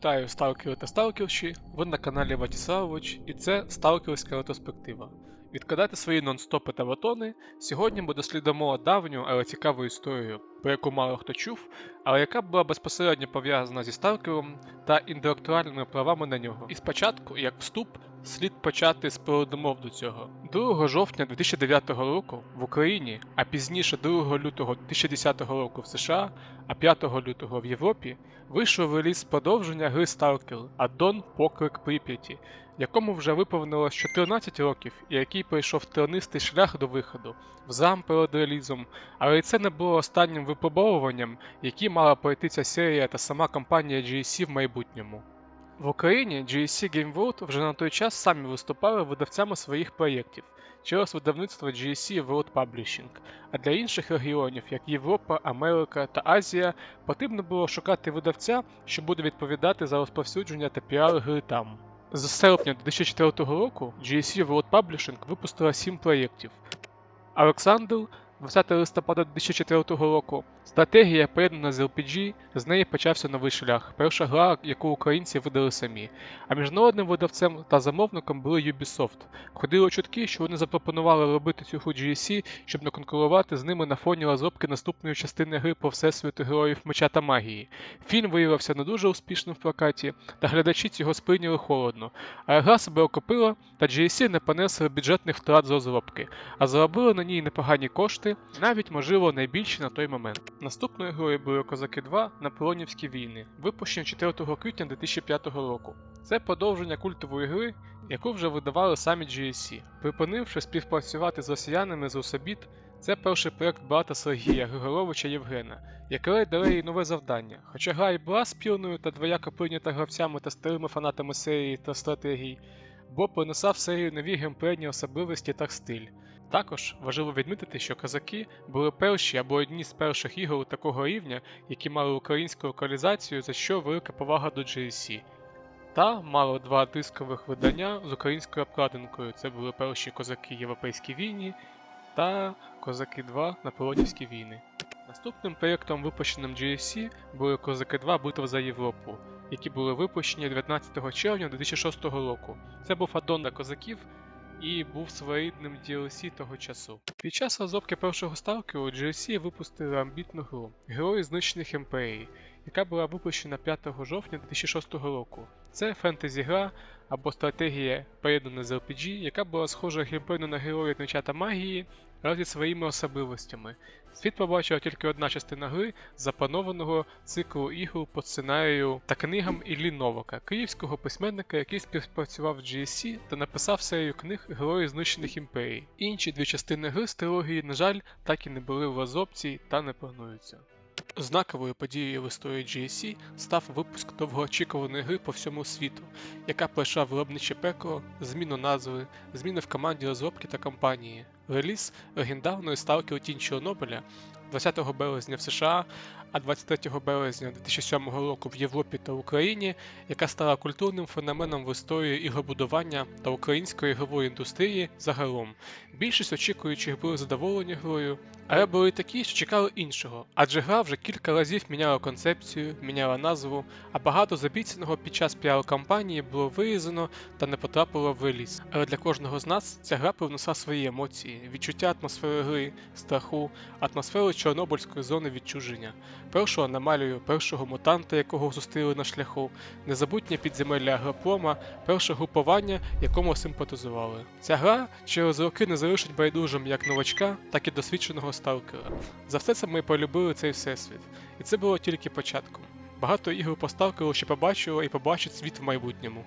Вітаю сталкери та сталкерші, ви на каналі Ватіславович, і це сталкерська ретроспектива. Відкладайте свої нон-стопи та батони. Сьогодні ми дослідимо давню, але цікаву історію, про яку мало хто чув, але яка була безпосередньо пов'язана зі сталкером та інтелектуальними правами на нього. І спочатку, як вступ, слід почати з передумов до цього. 2 жовтня 2009 року в Україні, а пізніше 2 лютого 2010 року в США, а 5 лютого в Європі вийшов реліз продовження гри Stalker Addon Поклик Прип'яті, якому вже виповнилось 14 років і який пройшов тернистий шлях до виходу, в зам перед релізом, але це не було останнім випробовуванням, які мала пройти ця серія та сама компанія GSC в майбутньому. В Україні GSC Game World вже на той час самі виступали видавцями своїх проєктів через видавництво GSC World Publishing, а для інших регіонів, як Європа, Америка та Азія, потрібно було шукати видавця, що буде відповідати за розповсюдження та піар гри там. З серпня 2004 року GSC World Publishing випустила 7 проєктів. Олександр 20 листопада 2004 року. Стратегія поєднана з RPG, з неї почався новий шлях, перша гра, яку українці видали самі. А міжнародним видавцем та замовником були Ubisoft. Ходили чутки, що вони запропонували робити цю гру GSC, щоб не конкурувати з ними на фоні розробки наступної частини гри по всесвіту героїв меча та магії. Фільм виявився не дуже успішним в прокаті, та глядачі цього сприйняли холодно. А гра себе окупила, та GSC не понесли бюджетних втрат з розробки, а заробили на ній непогані кошти, навіть можливо найбільші на той момент. Наступною грою були Козаки 2 Наполонівські війни, випущені 4 квітня 2005 року. Це продовження культової гри, яку вже видавали самі GSC. Припинивши співпрацювати з росіянами з Усобіт, це перший проект брата Сергія Григоровича Євгена, яке дає їй нове завдання. Хоча гра і була спірною та двояко прийнята гравцями та старими фанатами серії та стратегій, бо принесав серію нові геймплейні особливості та стиль. Також важливо відмітити, що козаки були перші або одні з перших ігор такого рівня, які мали українську локалізацію, за що велика повага до GSC. Та мали два дискових видання з українською обкладинкою. Це були перші козаки Європейські війни та Козаки 2 Наполонівські війни. Наступним проєктом, випущеним GSC, були Козаки 2 Битва за Європу, які були випущені 19 червня 2006 року. Це був аддон для козаків і був своєрідним DLC того часу. Під час розробки першого сталкеру GSC випустили амбітну гру Герої знищених імперій, яка була випущена 5 жовтня 2006 року. Це фентезі гра або стратегія поєднана з RPG, яка була схожа геймплейно на героїв та магії, але зі своїми особливостями. Світ побачила тільки одна частина гри запланованого циклу ігор по сценарію та книгам Іллі Новака, київського письменника, який співпрацював в GSC та написав серію книг Герої знищених імперій. Інші дві частини гри з трилогії, на жаль, так і не були в розробці та не плануються. Знаковою подією в історії GSC став випуск довгоочікуваної гри по всьому світу, яка пройшла виробниче пекло, зміну назви, зміни в команді розробки та компанії, реліз легендарної сталкер Тінь Чорнобиля 20 березня в США, а 23 березня 2007 року в Європі та Україні, яка стала культурним феноменом в історії ігробудування та української ігрової індустрії загалом. Більшість очікуючих були задоволені грою, але були такі, що чекали іншого, адже гра вже кілька разів міняла концепцію, міняла назву, а багато з під час піар-кампанії було вирізано та не потрапило в реліз. Але для кожного з нас ця гра привнесла свої емоції, відчуття атмосфери гри, страху, атмосферу Чорнобильської зони відчуження, першу аномалію, першого мутанта, якого зустріли на шляху, незабутнє підземелля агропрома, перше групування, якому симпатизували. Ця гра через роки не залишить байдужим як новачка, так і досвідченого сталкера. За все це ми полюбили цей всесвіт, і це було тільки початком. Багато ігор по сталкеру побачило і побачить світ в майбутньому.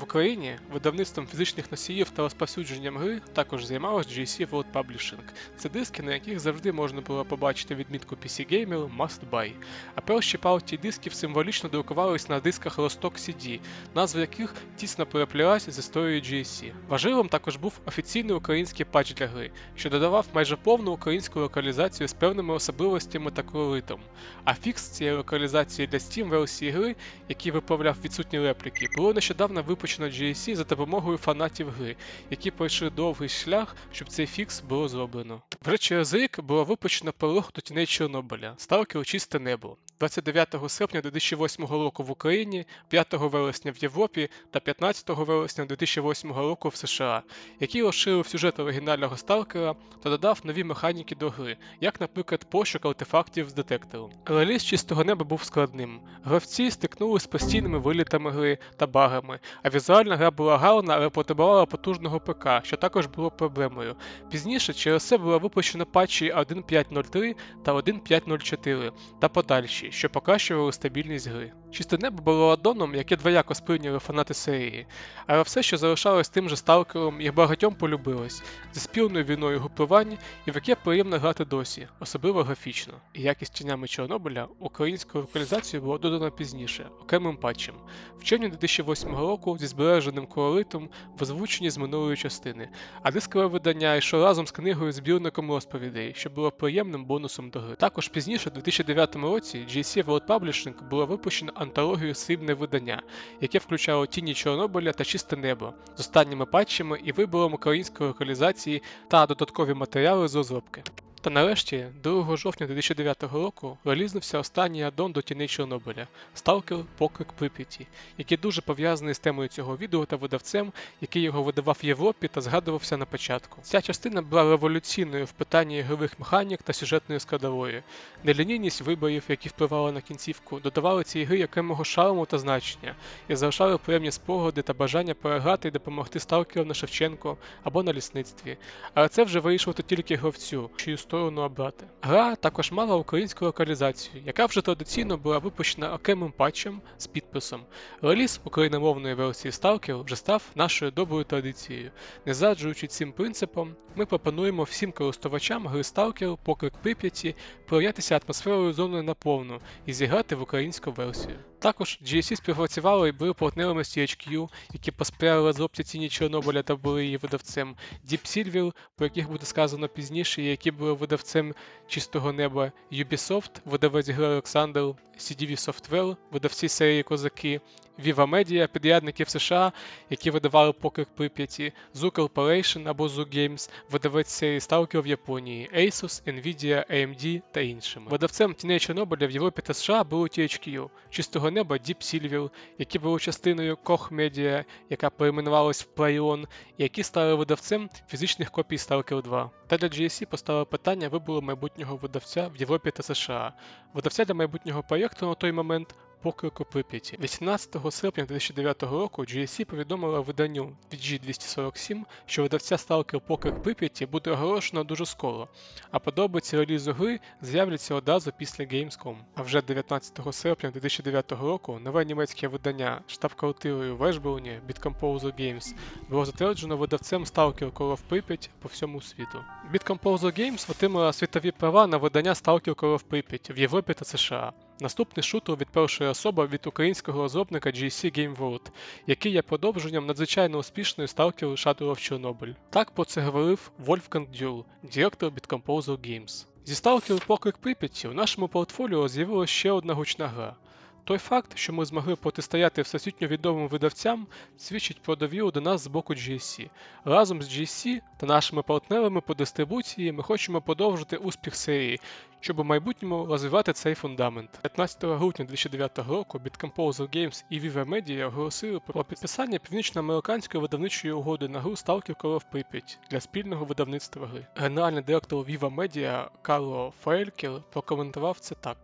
В Україні видавництвом фізичних носіїв та розповсюдженням гри також займалась GSC World Publishing. Це диски, на яких завжди можна було побачити відмітку PC Gamer Must Buy. А перші партії дисків символічно друкувались на дисках Росток CD, назва яких тісно переплялась з історією GSC. Важливим також був офіційний український патч для гри, що додавав майже повну українську локалізацію з певними особливостями та колоритом. А фікс цієї локалізації для Steam версії гри, який виправляв відсутні репліки, було нещодавно випущено випущено GSC за допомогою фанатів гри, які пройшли довгий шлях, щоб цей фікс було зроблено. Вже через рік було випущено пролог до тіней Чорнобиля Сталкер Чисте небо 29 серпня 2008 року в Україні, 5 вересня в Європі та 15 вересня 2008 року в США, який розширив сюжет оригінального сталкера та додав нові механіки до гри, як, наприклад, пошук артефактів з детектором. Реліз чистого неба був складним. Гравці стикнулися з постійними вилітами гри та багами, а візуальна гра була гарна, але потребувала потужного ПК, що також було проблемою. Пізніше через це було випущено патчі 1.5.03 та 1.5.04 та подальші, що покращували стабільність гри. Чисте небо було аддоном, яке двояко сприйняли фанати серії, але все, що залишалось тим же сталкером, їх багатьом полюбилось, зі спільною війною групувань і в яке приємно грати досі, особливо графічно. І якість тінями Чорнобиля українською локалізацією було додано пізніше, окремим патчем, в червні 2008 року зі збереженим колоритом в озвученні з минулої частини, а дискове видання йшло разом з книгою збірником розповідей, що було приємним бонусом до гри. Також пізніше, у 2009 році, GSC World Publishing було випущено антологію срібне видання, яке включало тіні Чорнобиля та чисте небо з останніми патчами і вибором української локалізації та додаткові матеріали з розробки. Та нарешті, 2 жовтня 2009 року релізнувся останній аддон до тіней Чорнобиля Сталкер Поклик Прип'яті, який дуже пов'язаний з темою цього відео та видавцем, який його видавав в Європі та згадувався на початку. Ця частина була революційною в питанні ігрових механік та сюжетної складової. Нелінійність виборів, які впливали на кінцівку, додавали цій грі окремого шарму та значення і залишали приємні спогади та бажання переграти і допомогти сталкерам на Шевченко або на лісництві. Але це вже вирішувати тільки гравцю, чию сторону обрати. Гра також мала українську локалізацію, яка вже традиційно була випущена окремим патчем з підписом. Реліз україномовної версії Stalker вже став нашою доброю традицією. Не заджуючи цим принципом, ми пропонуємо всім користувачам гри Stalker Поклик Прип'яті проявлятися атмосферою зони наповну і зіграти в українську версію. Також GSC співпрацювали і були партнерами CHQ, які посприяли розробці ціні Чорнобиля та були її видавцем, Deep Silver, про яких буде сказано пізніше, і які були видавцем чистого неба, Ubisoft, видавець гри Олександр, CDV Software, видавці серії Козаки, Viva Media, підрядники США, які видавали покер Прип'яті, Zoo Corporation або Zoo Games, видавець серії Stalker в Японії, Asus, Nvidia, AMD та іншими. Видавцем тіней Чорнобиля в Європі та США були THQ, чистого неба Deep Silver, які були частиною Koch Media, яка перейменувалась в Playon, і які стали видавцем фізичних копій Stalker 2. Та для GSC поставили питання вибору майбутнього видавця в Європі та США. Видавця для майбутнього проєкту на той момент Покрику Прип'яті. 18 серпня 2009 року GSC повідомила виданню VG247, що видавця Stalker Покрик Прип'яті буде оголошено дуже скоро, а подробиці релізу гри з'являться одразу після Gamescom. А вже 19 серпня 2009 року нове німецьке видання штаб-квартирою в Ешбурні Bitcomposer Games було затверджено видавцем Stalker Call of Pripyat по всьому світу. Bitcomposer Games отримала світові права на видання Stalker Call of Pripyat в Європі та США. Наступний шутер від першої особи від українського розробника GSC Game World, який є продовженням надзвичайно успішної сталкеру Shadow of Chernobyl. Так про це говорив Wolfgang Дюл, директор Bitcomposer Games. Зі сталкеру Поклик Прип'яті у нашому портфоліо з'явилася ще одна гучна гра. Той факт, що ми змогли протистояти всесвітньо відомим видавцям, свідчить про довіру до нас з боку GSC. Разом з GSC та нашими партнерами по дистрибуції ми хочемо продовжити успіх серії, щоб у майбутньому розвивати цей фундамент. 15 грудня 2009 року Bitcomposer Games і Viva Media оголосили про підписання північноамериканської видавничої угоди на гру Call of Pripyat для спільного видавництва гри. Генеральний директор Viva Media Карло Фейлькер прокоментував це так: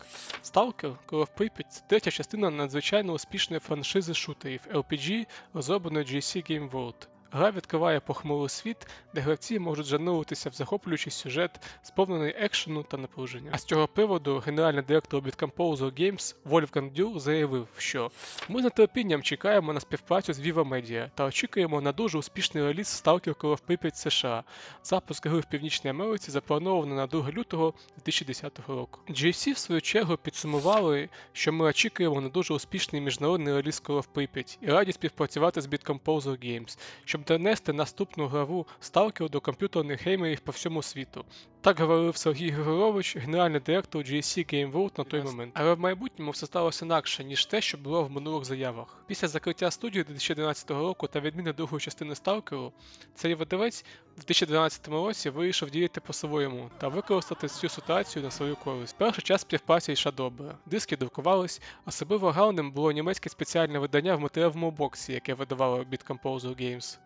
Call of Pripyat – це третя частина надзвичайно успішної франшизи шутерів RPG, розробленої GSC Game World. Гра відкриває похмурий світ, де гравці можуть зануритися в захоплюючий сюжет, сповнений екшену та напруження. А з цього приводу генеральний директор Bitcomposer Games Wolfgang Dürr заявив, що ми з нетерпінням чекаємо на співпрацю з Viva Media та очікуємо на дуже успішний реліз Stalker of Pripyat США. Запуск гри в Північній Америці заплановано на 2 лютого 2010 року. GSC в свою чергу підсумували, що ми очікуємо на дуже успішний міжнародний реліз of Pripyat і раді співпрацювати з Bitcomposer Games, щоб донести наступну главу Stalker до комп'ютерних геймерів по всьому світу. Так говорив Сергій Григорович, генеральний директор GSC Game World на той момент. Але в майбутньому все сталося інакше, ніж те, що було в минулих заявах. Після закриття студії 2011 року та відміни другої частини Сталкеру, цей видавець в 2012 році вирішив діяти по-своєму та використати цю ситуацію на свою користь. Перший час співпраця йшла добре. Диски друкувались, особливо гарним було німецьке спеціальне видання в матеріаловому боксі, яке видавало Beat Composer Games.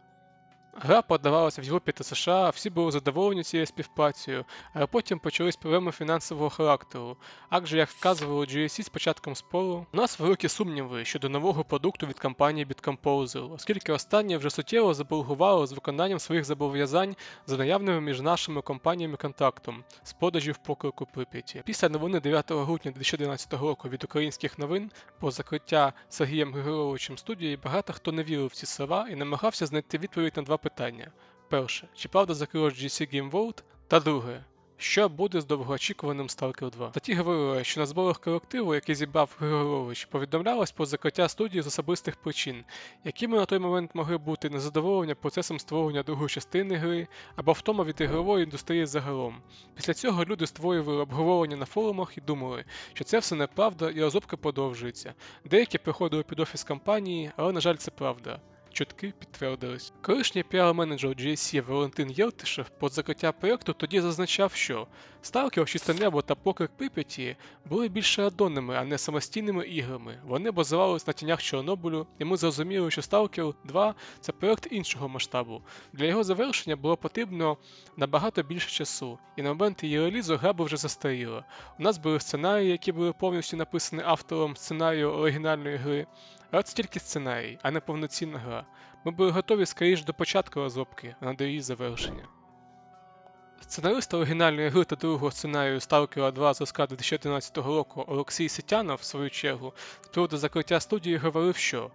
Гра подавалася в Європі та США, всі були задоволені цією співпрацею, але потім почались проблеми фінансового характеру. Адже, як вказувало GSC з початком спору, у нас великі сумніви щодо нового продукту від компанії Bitcomposer, оскільки останні вже суттєво заборгували з виконанням своїх зобов'язань за наявними між нашими компаніями контрактом з продажів покрику Прип'яті. Після новини 9 грудня 2011 року від українських новин про закриття Сергієм Григоровичем студії багато хто не вірив в ці слова і намагався знайти відповідь на два питання. Перше, чи правда закрилось GC Game World? Та друге, що буде з довгоочікуваним Stalker 2? Статті говорили, що на зборах колективу, який зібрав Григорович, повідомлялось про закриття студії з особистих причин, якими на той момент могли бути незадоволення процесом створення другої частини гри або втома від ігрової індустрії загалом. Після цього люди створювали обговорення на форумах і думали, що це все неправда і розробка продовжується. Деякі приходили під офіс компанії, але на жаль, це правда. Чутки підтвердились. Колишній піар-менеджер GSC Валентин Єлтишев по закриття проєкту тоді зазначав, що Сталкер, Чисте небо та Покер Прип'яті були більше аддонами, а не самостійними іграми. Вони базувались на тінях Чорнобилю, і ми зрозуміли, що Stalker 2 це проєкт іншого масштабу. Для його завершення було потрібно набагато більше часу, і на момент її релізу гра би вже застаріла. У нас були сценарії, які були повністю написані автором сценарію оригінальної гри. Але це тільки сценарій, а не повноцінна гра. Ми були готові скоріш до початку розробки, а не до її завершення. Сценарист оригінальної гри та другого сценарію Stalker 2 зразка 2011 року Олексій Сетянов, в свою чергу, з приводу закриття студії говорив, що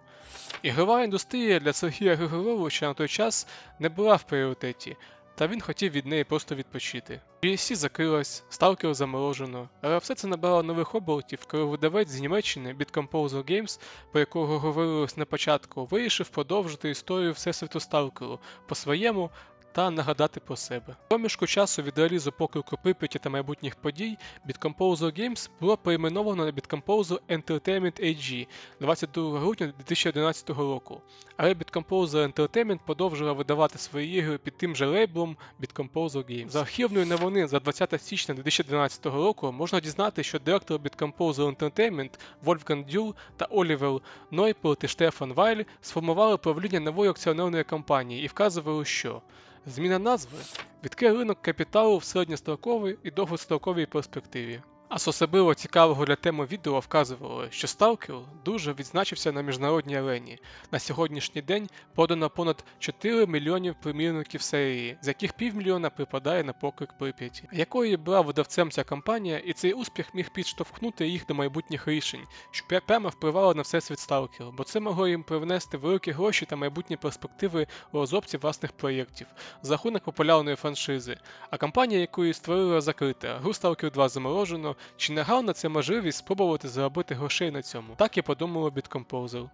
ігрова індустрія для Сергія Григоровича на той час не була в пріоритеті, та він хотів від неї просто відпочити. GSC закрилась, сталкер заморожено, але все це набрало нових обертів, коли видавець з Німеччини Bitcomposer Games, про якого говорилось на початку, вирішив продовжити історію Всесвіту Сталкеру по-своєму та нагадати про себе. Проміжку часу від релізу поклику Прип'яті та майбутніх подій Bitcomposer Games було перейменовано на Bitcomposer Entertainment AG 22 грудня 2011 року, але Bitcomposer Entertainment продовжила видавати свої ігри під тим же лейблом Bitcomposer Games. За архівної новини за 20 січня 2012 року можна дізнати, що директор Bitcomposer Entertainment Вольфган Дюл та Олівер Нойпелт і Штефан Вайль сформували правління нової акціонерної компанії і вказували, що Зміна назви відкриє ринок капіталу в середньостроковій і довгостроковій перспективі. А з особливо цікавого для теми відео вказували, що Stalker дуже відзначився на міжнародній арені. На сьогоднішній день подано понад 4 мільйонів примірників серії, з яких півмільйона припадає на поклик Прип'яті, якою була видавцем ця компанія, і цей успіх міг підштовхнути їх до майбутніх рішень, що прямо впливало на всесвіт Stalker, бо це могло їм привнести великі гроші та майбутні перспективи у розробці власних проєктів за рахунок популярної франшизи. А компанія, яку її створила, закрита. Гру Stalker 2 заморожено. Чи не це можливість спробувати заробити грошей на цьому? Так і подумало Bitcomposer.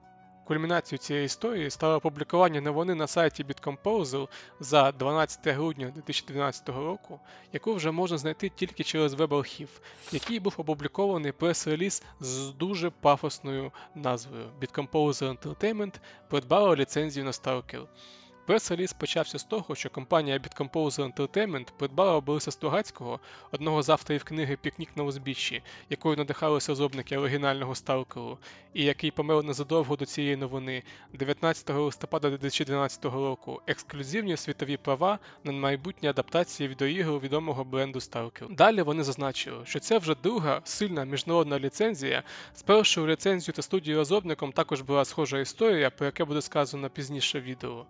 Кульмінацією цієї історії стало опублікування новини на сайті Bitcomposer за 12 грудня 2012 року, яку вже можна знайти тільки через веб-архів, який був опублікований прес-реліз з дуже пафосною назвою Bitcomposer Entertainment придбала ліцензію на Stalker. Прес-реліз почався з того, що компанія Bitcomposer Entertainment придбала Бориса Стугацького, одного з авторів книги Пікнік на узбіччі, якою надихалися розробники оригінального Сталкеру, і який помер незадовго до цієї новини, 19 листопада 2012 року, ексклюзивні світові права на майбутні адаптації відеоігр відомого бренду Stalker. Далі вони зазначили, що це вже друга сильна міжнародна ліцензія. З першою ліцензією та студією розробником також була схожа історія, про яке буде сказано пізніше відео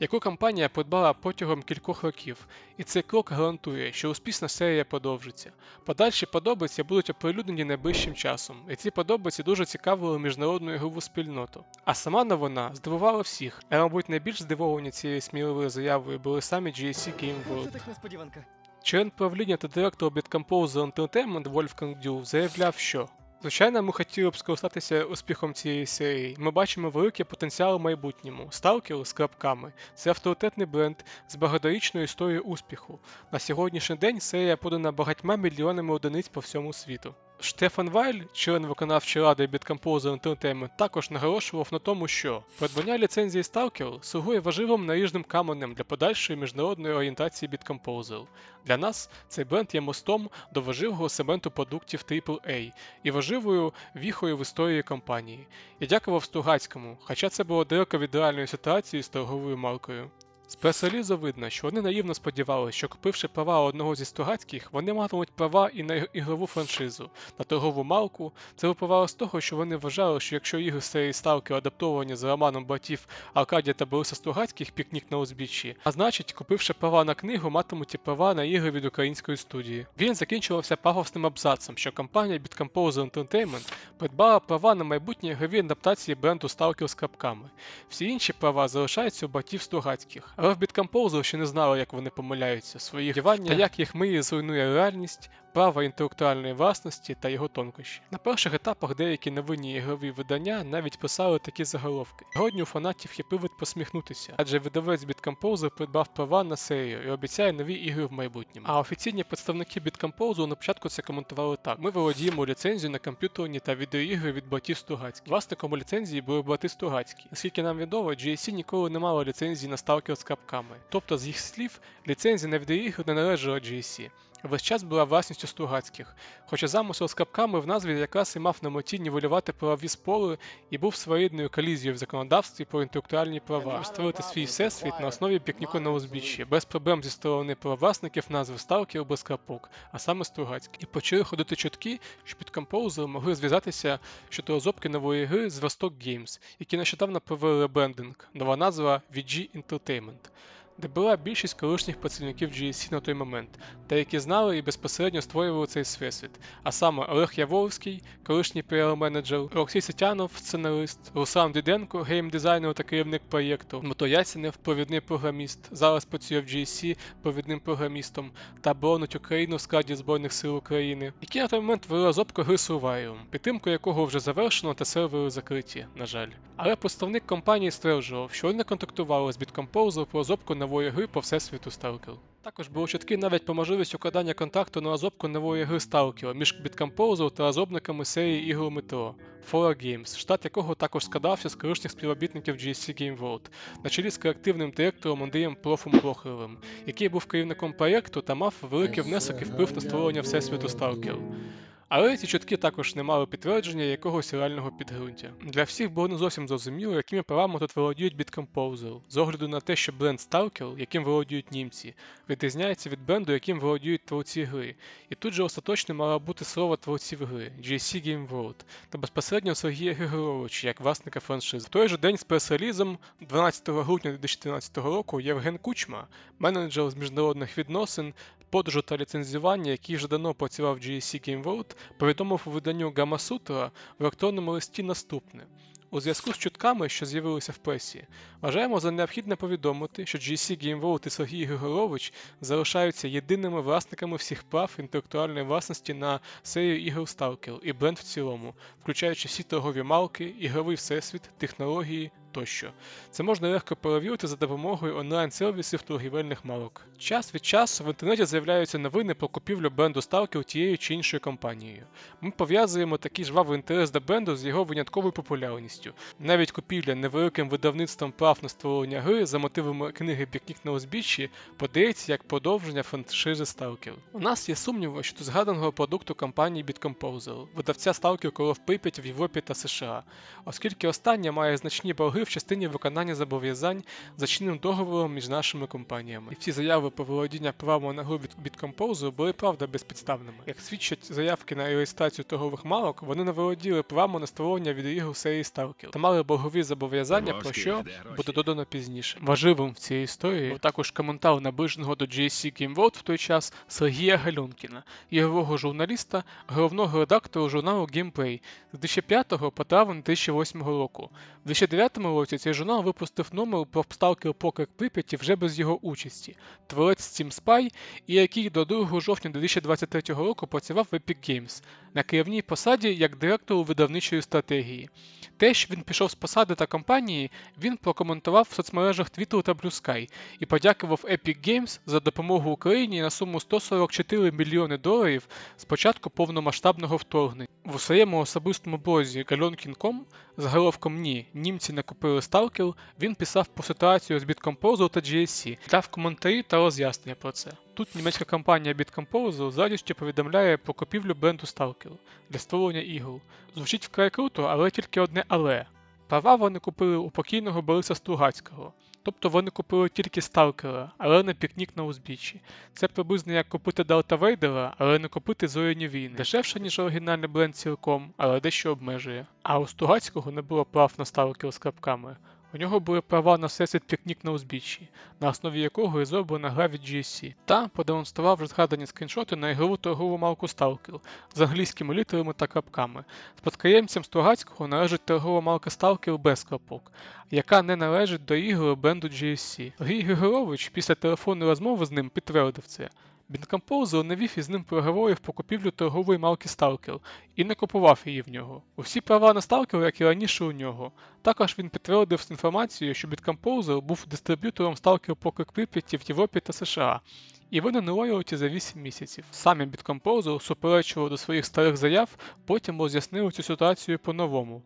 яку компанія придбала протягом кількох років, і цей крок гарантує, що успішна серія продовжиться. Подальші подобиці будуть оприлюднені найближчим часом, і ці подобиці дуже цікавили міжнародну ігрову спільноту. А сама новина здивувала всіх, а мабуть найбільш здивовані цією сміливою заявою були самі GSC Game World. Це так несподіванка. Член правління та директор Bitcomposer Entertainment Wolfgang Дюл заявляв, що Звичайно, ми хотіли б скористатися успіхом цієї серії. Ми бачимо великий потенціал в майбутньому. Сталкер з крапками це авторитетний бренд з багаторічною історією успіху. На сьогоднішній день серія подана багатьма мільйонами одиниць по всьому світу. Штефан Вайль, член виконавчої ради Bitcomposer Entertainment, також наголошував на тому, що придбання ліцензії Stalker слугує важливим наріжним каменем для подальшої міжнародної орієнтації Bitcomposer. Для нас цей бренд є мостом до важливого сегменту продуктів AAA і важливою віхою в історії компанії. Я дякував Стугацькому, хоча це було далеко від реальної ситуації з торговою маркою. З прес-релізу видно, що вони наївно сподівалися, що купивши права одного зі стугацьких, вони матимуть права і на ігрову франшизу, на торгову марку. Це випливало з того, що вони вважали, що якщо ігри серії Ставки адаптовані з романом братів Аркадія та Бориса Стугацьких пікнік на узбіччі, а значить, купивши права на книгу, матимуть і права на ігри від української студії. Він закінчувався пафосним абзацом, що компанія Bitcomposer Entertainment придбала права на майбутні ігрові адаптації бренду Stalker з крапками. Всі інші права залишаються у братів Стугацьких. Але в ще не знали, як вони помиляються, свої грівання та як їх миє зруйнує реальність, право інтелектуальної власності та його тонкощі. На перших етапах деякі новинні ігрові видання навіть писали такі заголовки. Сьогодні у фанатів є привид посміхнутися, адже видавець Bitcomposer придбав права на серію і обіцяє нові ігри в майбутньому. А офіційні представники Bitcomposer на початку це коментували так: ми володіємо ліцензію на комп'ютерні та відеоігри від братів Стугацьких. Власником ліцензії були брати Стугацькі. Наскільки нам відомо, GSC ніколи не мало ліцензії на Stalker з крапками. Тобто, з їх слів, ліцензія на відеоігри не належала GSC. Весь час була власністю Стугацьких, хоча замисел з капками в назві якраз і мав на меті нівелювати правові спори і був своєрідною колізією в законодавстві про інтелектуальні права, створити свій всесвіт на основі пікніку на узбіччі, без проблем зі сторони правовласників назви Сталкер без крапок, а саме Стугацький. І почали ходити чутки, що під композером могли зв'язатися щодо розробки нової гри з Vostok Games, які нещодавно провели ребрендинг, нова назва VG Entertainment де була більшість колишніх працівників GSC на той момент, та які знали і безпосередньо створювали цей всесвіт, а саме Олег Яворський, колишній піар-менеджер, Олексій Сетянов, сценарист, Руслан Діденко, геймдизайнер та керівник проєкту, Дмитро Ясінев, провідний програміст, зараз працює в GSC провідним програмістом та боронить Україну в складі Збройних сил України, які на той момент вели розробку гри Survivor, підтримку якого вже завершено та сервери закриті, на жаль. Але представник компанії стверджував, що вони контактували з Bitcomposer про розробку нової гри по всесвіту Stalker. Також були чутки навіть по можливості укладання контакту на розробку нової гри Stalker між Bitcomposer та розробниками серії ігор Metro Fora Games, штат якого також складався з колишніх співробітників GSC Game World, на чолі з креативним директором Андрієм Профом Прохоровим, який був керівником проєкту та мав великий внесок і вплив на створення всесвіту Stalker. Але ці чутки також не мали підтвердження якогось реального підґрунтя. Для всіх було не зовсім зрозуміло, якими правами тут володіють Bitcomposer, з огляду на те, що бренд Stalker, яким володіють німці, відрізняється від бренду, яким володіють творці гри. І тут же остаточно мало бути слово творців гри GSC Game World та безпосередньо Сергія Григоровича як власника франшизи. В той же день з прес-релізом 12 грудня 2014 року Євген Кучма, менеджер з міжнародних відносин, подажу та ліцензування, який вже давно працював GSC Game World, повідомив у виданню Sutra в електронному листі наступне. У зв'язку з чутками, що з'явилися в пресі, вважаємо за необхідне повідомити, що GSC Game World і Сергій Григорович залишаються єдиними власниками всіх прав інтелектуальної власності на серію ігор Stalker і бренд в цілому, включаючи всі торгові марки, ігровий всесвіт, технології тощо. Це можна легко перевірити за допомогою онлайн-сервісів торгівельних марок. Час від часу в інтернеті з'являються новини про купівлю бренду Stalker тією чи іншою компанією. Ми пов'язуємо такий жвавий інтерес до бренду з його винятковою популярністю. Навіть купівля невеликим видавництвом прав на створення гри за мотивами книги Пікнік на узбіччі подається як продовження франшизи Stalker. У нас є сумніви щодо згаданого продукту компанії Bitcomposer, видавця Call of Pripyat в Європі та США, оскільки остання має значні борги в частині виконання зобов'язань за чинним договором між нашими компаніями. І всі заяви про володіння правом на гру від Bitcomposer були правда безпідставними. Як свідчать заявки на реєстрацію торгових марок, вони не володіли правом на створення відеоігр серії Stalker та мали боргові зобов'язання, про що буде додано пізніше. Важливим в цій історії був також коментар наближеного до GSC Game World в той час Сергія Галюнкіна, ігрового журналіста, головного редактора журналу Gameplay з 2005 по травень 2008 року. В 2009 році цей журнал випустив номер про сталкер покер Прип'яті вже без його участі, творець Steam Spy, і який до 2 жовтня 2023 року працював в Epic Games на керівній посаді як директор видавничої стратегії. Те, що він пішов з посади та компанії, він прокоментував в соцмережах Twitter та Blue Sky і подякував Epic Games за допомогу Україні на суму 144 мільйони доларів з початку повномасштабного вторгнення. В своєму особистому блозі Galionkin.com з заголовком Ні, німці не купили Stalker, він писав про ситуацію з Bitcompose та GSC, дав коментарі та роз'яснення про це. Тут німецька компанія Bitcompose з радістю повідомляє про купівлю бренду Stalker для створення ігор. Звучить вкрай круто, але тільки одне але. Права вони купили у покійного Бориса Стругацького. Тобто вони купили тільки Сталкера, але не пікнік на узбіччі. Це приблизно як купити Далта Вейдера, але не купити Зоряні війни. Дешевше, ніж оригінальний бленд цілком, але дещо обмежує. А у Стругацького не було прав на Сталкер з крапками. У нього були права на всесвіт пікнік на узбіччі, на основі якого і зроблена гра від GSC, та продемонстрував вже згадані скріншоти на ігрову торгову марку Stalker з англійськими літерами та крапками. Спадкоємцям Стругацького належить торгова марка Stalker без крапок, яка не належить до ігор бренду GSC. Грій Григорович після телефонної розмови з ним підтвердив це. Бінкомпозер не вів із ним переговорів про купівлю торгової марки Stalker і не купував її в нього. Усі права на Stalker, як і раніше у нього. Також він підтвердив інформацію, що Bitcomposer був дистриб'ютором Stalker Poker Прип'яті в Європі та США. І вони на лоялті за 8 місяців. Самі Bitcomposer суперечував до своїх старих заяв, потім роз'яснили цю ситуацію по-новому.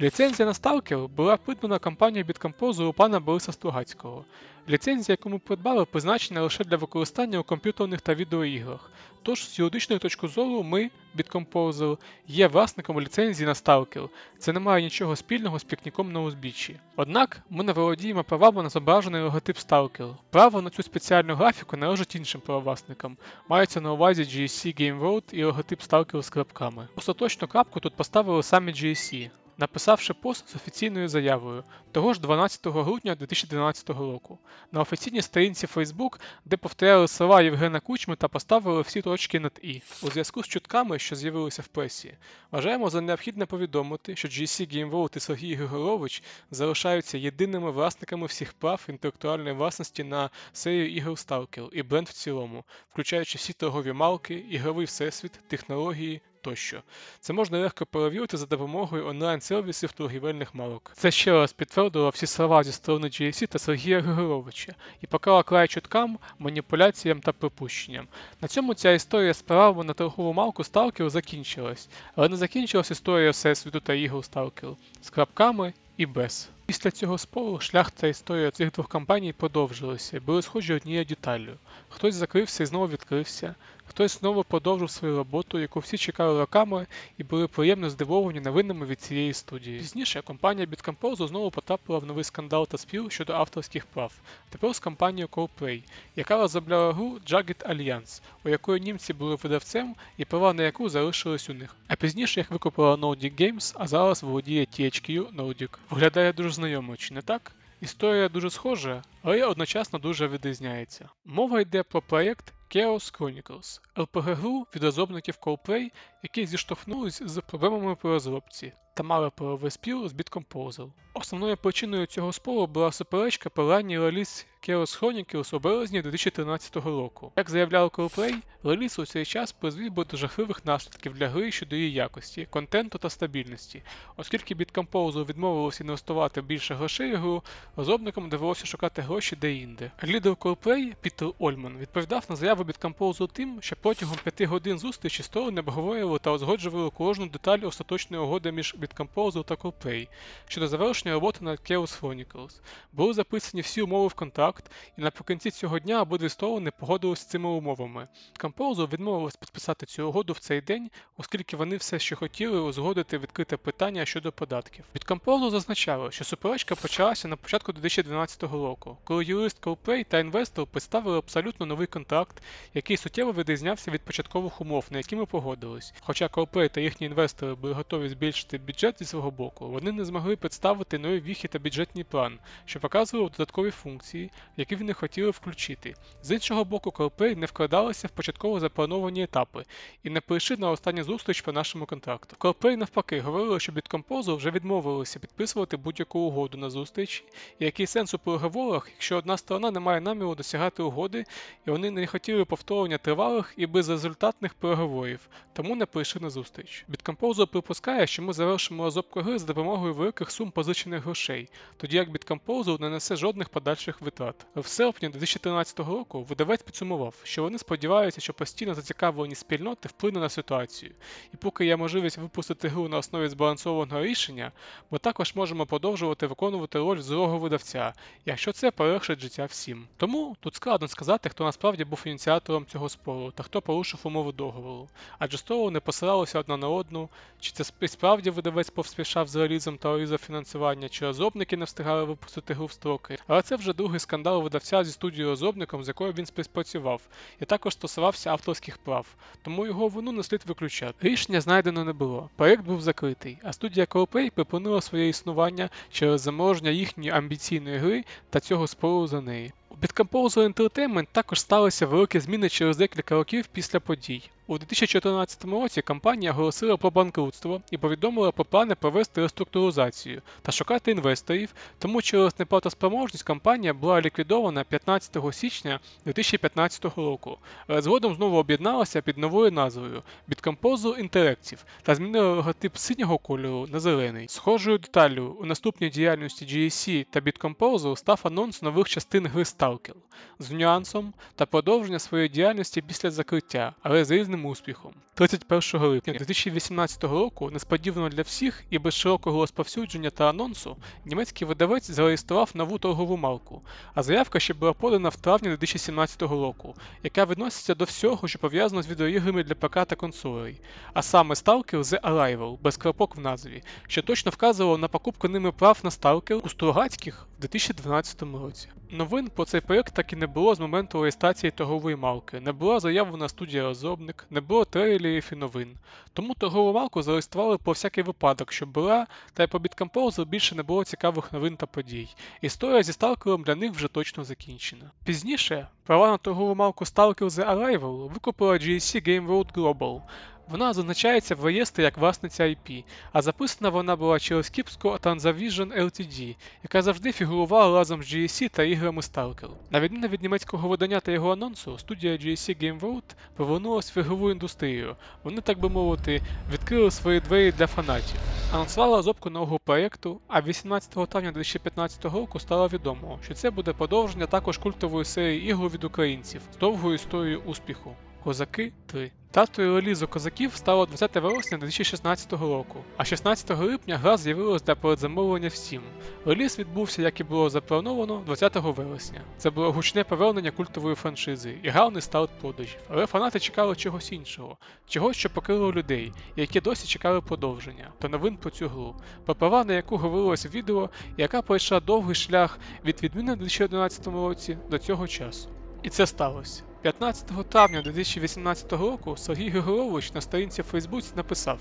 Ліцензія на Stalker була придбана компанією Bitcomposer у пана Бориса Стругацького. Ліцензія, яку ми придбали, призначена лише для використання у комп'ютерних та відеоіграх. Тож, з юридичної точки зору, ми, Bitcomposer, є власником ліцензії на Stalker. Це не має нічого спільного з пікніком на узбіччі. Однак ми не володіємо правами на зображений логотип Stalker. Право на цю спеціальну графіку належить іншим правовласникам. Мається на увазі GSC Game World і логотип Stalker з крапками. Остаточну крапку тут поставили самі GSC написавши пост з офіційною заявою того ж 12 грудня 2012 року на офіційній сторінці Facebook, де повторяли слова Євгена Кучми та поставили всі точки над І у зв'язку з чутками, що з'явилися в пресі. Вважаємо за необхідне повідомити, що GC Game World і Сергій Григорович залишаються єдиними власниками всіх прав інтелектуальної власності на серію ігор Stalker і бренд в цілому, включаючи всі торгові марки, ігровий всесвіт, технології тощо. Це можна легко перевірити за допомогою онлайн-сервісів торгівельних марок. Це ще раз підтвердило всі слова зі сторони GSC та Сергія Григоровича і поклала край чуткам, маніпуляціям та припущенням. На цьому ця історія з правами на торгову марку Stalker закінчилась, але не закінчилась історія Всесвіту та ігор Stalker з крапками і без. Після цього спору шлях та історія цих двох компаній продовжилися, були схожі однією деталлю. Хтось закрився і знову відкрився, хтось знову продовжив свою роботу, яку всі чекали роками і були приємно здивовані новинами від цієї студії. Пізніше компанія Bitcomposer знову потрапила в новий скандал та спів щодо авторських прав, тепер з компанією Coreplay, яка розробляла гру Jagged Alliance, у якої німці були видавцем і права на яку залишились у них. А пізніше їх викупила Nordic Games, а зараз володіє THQ Nordic. Виглядає дуже знайомо, чи не так? Історія дуже схожа, але одночасно дуже відрізняється. Мова йде про проєкт Chaos Chronicles, LPG-гру від розробників Coreplay, які зіштовхнулись з проблемами по розробці та мали правовий спіл з Bitcomposer. Основною причиною цього спору була суперечка про ранній реліз Chaos Chronicles у березні 2013 року. Як заявляв Coreplay, реліз у цей час призвів би до жахливих наслідків для гри щодо її якості, контенту та стабільності. Оскільки Bitcomposer відмовилося інвестувати більше грошей в гру, розробникам довелося шукати гроші де-інде. Лідер Coreplay Пітер Ольман відповідав на заяву від Bitcomposer тим, що протягом п'яти годин зустрічі сторони обговорювали та узгоджували кожну деталь остаточної угоди між Bitcomposer та Coreplay щодо завершення роботи над Chaos Chronicles. Були записані всі умови в контракт, і наприкінці цього дня обидві сторони погодились з цими умовами. Композер відмовилась підписати цю угоду в цей день, оскільки вони все ще хотіли узгодити відкрите питання щодо податків. Від Композер зазначало, що суперечка почалася на початку 2012 року, коли юрист Coldplay та інвестор представили абсолютно новий контракт, який суттєво відрізнявся від початкових умов, на які ми погодились. Хоча Coldplay та їхні інвестори були готові збільшити бюджет зі свого боку, вони не змогли представити нові віхи та бюджетний план, що показував додаткові функції, які вони хотіли включити. З іншого боку, Coldplay не вкладалися в початково заплановані етапи і не прийшли на останню зустріч по нашому контракту. Coldplay навпаки говорили, що від композу вже відмовилися підписувати будь-яку угоду на зустрічі, і який сенс у переговорах, якщо одна сторона не має наміру досягати угоди, і вони не хотіли повторення тривалих і безрезультатних переговорів, тому не прийшли на зустріч. Біткомпозу припускає, що ми завершимо розробку гри за допомогою великих сум позичених грошей, тоді як Біткомпозу не несе жодних подальших витрат. В серпні 2013 року видавець підсумував, що вони сподіваються, що постійно зацікавлені спільноти вплине на ситуацію, і поки є можливість випустити гру на основі збалансованого рішення, ми також можемо продовжувати виконувати роль злого видавця, якщо це полегшить життя всім. Тому тут складно сказати, хто насправді був ініціатором цього спору та хто порушив умови договору, адже сторони посилалися одна на одну, чи це сп- справді видавець повспішав з релізом та урізав фінансування, чи розробники не встигали випустити гру в строки. Але це вже другий скандал видавця зі студією розробником, з якою він співпрацював, і також стосувався авторських прав, тому його вину не слід виключати. Рішення знайдено не було. Проєкт був закритий, а студія Coldplay припинила своє існування через замороження їхньої амбіційної гри та цього спору за неї. У Bitcomposer Entertainment також сталися великі зміни через декілька років після подій. У 2014 році компанія оголосила про банкрутство і повідомила про плани провести реструктуризацію та шукати інвесторів, тому через неплатоспроможність компанія була ліквідована 15 січня 2015 року, але згодом знову об'єдналася під новою назвою Bitcomposer Interactive та змінила логотип синього кольору на зелений. Схожою деталлю у наступній діяльності GSC та Bitcomposer став анонс нових частин гри Stalker з нюансом та продовження своєї діяльності після закриття, але з різним успіхом. 31 липня 2018 року, несподівано для всіх і без широкого розповсюдження та анонсу, німецький видавець зареєстрував нову торгову марку, а заявка ще була подана в травні 2017 року, яка відноситься до всього, що пов'язано з відеоіграми для ПК та консолей, а саме Stalker The Arrival, без крапок в назві, що точно вказувало на покупку ними прав на Stalker у Стругацьких в 2012 році. Новин про цей проєкт так і не було з моменту реєстрації торгової марки, не була заявлена студія розробник, не було трейлерів і новин. Тому торгову марку зареєстрували про всякий випадок, щоб була, та й по Bitcomposer більше не було цікавих новин та подій. Історія зі Сталкером для них вже точно закінчена. Пізніше права на торгову марку Stalker The Arrival викупила GSC Game World Global. Вона зазначається в реєстрі як власниця IP, а записана вона була через кіпську Transavision Ltd, яка завжди фігурувала разом з GSC та іграми Stalker. На відміну від німецького видання та його анонсу, студія GSC Game World повернулась в ігрову індустрію. Вони, так би мовити, відкрили свої двері для фанатів. Анонсувала розробку нового проєкту, а 18 травня 2015 року стало відомо, що це буде продовження також культової серії ігор від українців з довгою історією успіху. Козаки 3. Датою релізу козаків стало 20 вересня 2016 року, а 16 липня гра з'явилась для передзамовлення в Steam. Реліз відбувся, як і було заплановано, 20 вересня. Це було гучне повернення культової франшизи і гарний старт продажів. Але фанати чекали чогось іншого, чогось, що покрило людей, які досі чекали продовження та новин про цю гру, про права, на яку говорилось в відео, яка пройшла довгий шлях від відміни в 2011 році до цього часу. І це сталося. 15 травня 2018 року Сергій Григорович на сторінці в Фейсбуці написав: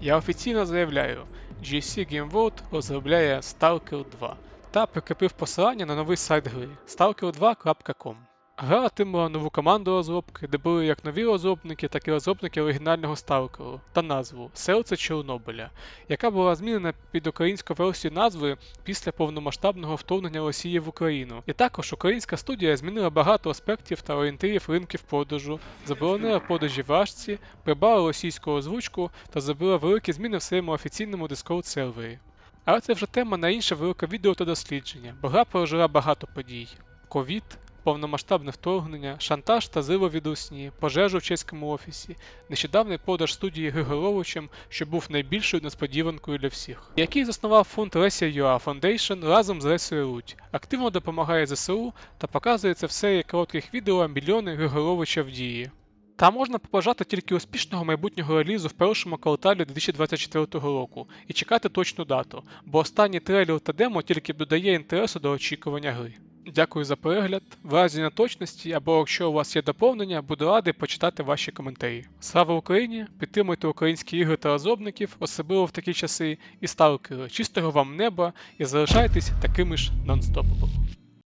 Я офіційно заявляю, GC Game World розробляє Stalker 2 та прикріпив посилання на новий сайт гри stalker2.com. Гра отримала нову команду розробки, де були як нові розробники, так і розробники оригінального Сталкеру та назву Серце Чорнобиля, яка була змінена під українську версію назви після повномасштабного вторгнення Росії в Україну. І також українська студія змінила багато аспектів та орієнтирів ринків продажу, заборонила продажі важці, прибрала російську озвучку та зробила великі зміни в своєму офіційному Discord сервері. Але це вже тема на інше велике відео та дослідження, бо гра пережила багато подій. Ковід, повномасштабне вторгнення, шантаж та зило від русні, пожежу в чеському офісі, нещодавний продаж студії Григоровичем, що був найбільшою несподіванкою для всіх, який заснував фонд Ресія.ua Foundation разом з Ресією Руть, активно допомагає ЗСУ та показує це в серії коротких відео мільйони Григоровича в дії. Та можна побажати тільки успішного майбутнього релізу в першому кварталі 2024 року і чекати точну дату, бо останній трейлер та демо тільки додає інтересу до очікування гри. Дякую за перегляд. В разі неточності або якщо у вас є доповнення, буду радий почитати ваші коментарі. Слава Україні! Підтримуйте українські ігри та розробників, особливо в такі часи, і сталкери. Чистого вам неба і залишайтесь такими ж нонстопабл.